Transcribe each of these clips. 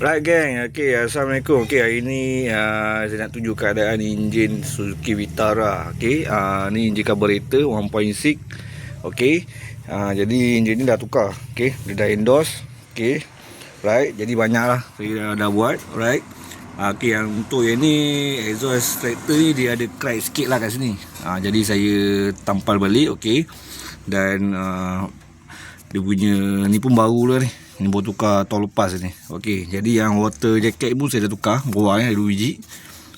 Right gang, okay, Assalamualaikum. Okay, hari ni uh, saya nak tunjuk keadaan enjin Suzuki Vitara. Okay, uh, ni enjin carburetor 1.6 Okay, uh, jadi enjin ni dah tukar. Okay, dia dah endorse. Okay, right, jadi banyak lah Saya dah, dah buat, right. Uh, Okay, yang untuk yang ni Exhaust tractor ni dia ada crack sikit lah kat sini. Uh, Jadi saya tampal balik, okay Dan uh, dia punya ni pun baru lah ni. Ni baru tukar tahun lepas ni. Okey Jadi yang water jacket pun saya dah tukar ni ada 2 biji.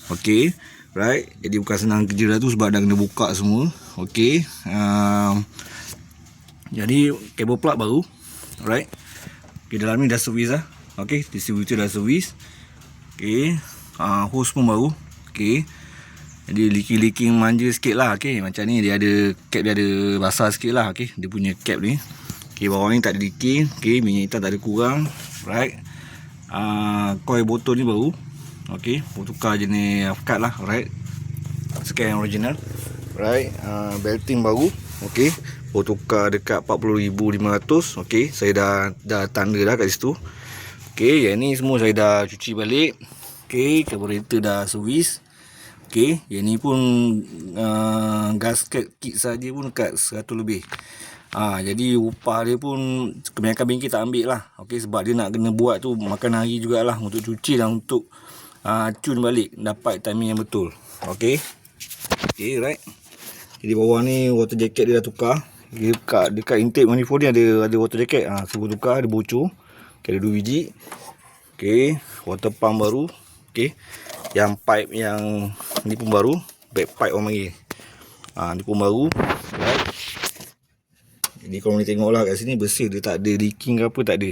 Okey Right. Jadi bukan senang kerja dah tu Sebab dah kena buka semua. Okey um, Jadi Cable plug baru Right. Okey dalam ni dah servis lah Okey Distributor dah servis. Okey uh, Hose pun baru. Okey jadi leaking-leaking manja sikit lah. Okay. Macam ni dia ada Cap dia ada basah sikit lah. Okay. Dia punya cap ni Okay, bawah ni tak ada leaking. Okay, minyak hitam tak ada kurang. Right. Uh, coil botol ni baru. Okay, pun tukar jenis cut lah. Right. Sekian yang original. Right. Uh, belting baru. Okay. Tukar dekat 40,500. Okay, saya dah dah tanda dah kat situ. Okay, yang ni semua saya dah cuci balik. Okay, carburetor dah servis. Okay, yang ni pun uh, gasket kit saja pun dekat 100 lebih. Ha, jadi upah dia pun kebanyakan bengkel tak ambil lah. Okay, sebab dia nak kena buat tu makan hari jugalah untuk cuci dan untuk uh, cun balik. Dapat timing yang betul. Okay. Okay, right. Jadi bawah ni water jacket dia dah tukar. Dekat, dekat intake manifold ni ada ada water jacket. Ha, suruh tukar, ada bocor. Okay, ada dua biji. Okay, water pump baru. Okay. Yang pipe yang ni pun baru. Back pipe orang panggil. Ha, ni pun baru. Right. Jadi kalau boleh tengok lah kat sini bersih dia tak ada leaking ke apa tak ada.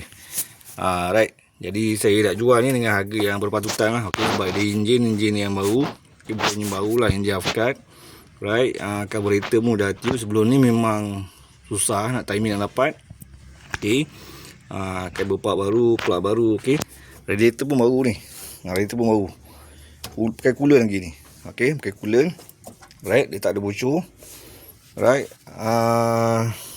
Ha, right. Jadi saya nak jual ni dengan harga yang berpatutan lah. Okay, sebab dia enjin, enjin yang baru. Okay, bukan yang baru lah, enjin half-cut. Right. Ha, carburetor pun dah tune. Sebelum ni memang susah nak timing nak dapat. Okay. Ha, kabel part baru, plug baru. Okay. Radiator pun baru ni. Radiator pun baru. Pakai cooler lagi ni. Okay, pakai cooler. Right, dia tak ada bocor. Right. Ah... Uh,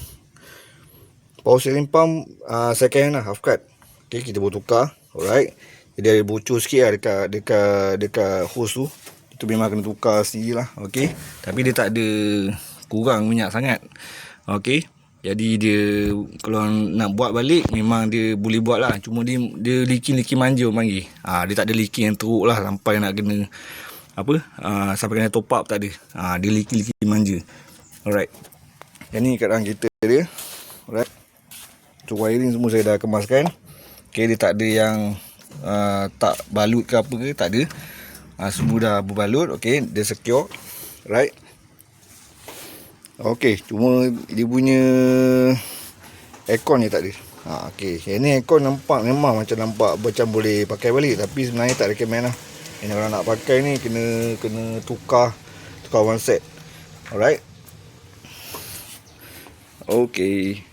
Power steering pump uh, second hand lah, half cut. Okay, kita boleh tukar. Alright. Jadi ada bocor sikit lah dekat, dekat, dekat hose tu. Itu memang kena tukar sendiri lah. Okay. Tapi dia tak ada kurang minyak sangat. Okay. Jadi dia kalau nak buat balik memang dia boleh buat lah. Cuma dia, dia leaking-leaking manja orang panggil. Ha, dia tak ada leaking yang teruk lah sampai nak kena apa uh, sampai kena top up tak ada. Ha, dia leaking-leaking manja. Alright. Yang ni keadaan kita dia. Alright. Untuk wiring semua saya dah kemaskan. Okay, dia tak ada yang uh, tak balut ke apa ke, tak ada. Uh, semua dah berbalut, okay, dia secure. Right. Okay, cuma dia punya aircon ni tak ada. Ha, okay, yang ni aircon nampak memang macam nampak macam boleh pakai balik. Tapi sebenarnya tak recommend lah. Ini kalau nak pakai ni kena kena tukar tukar one set. Alright. Okay.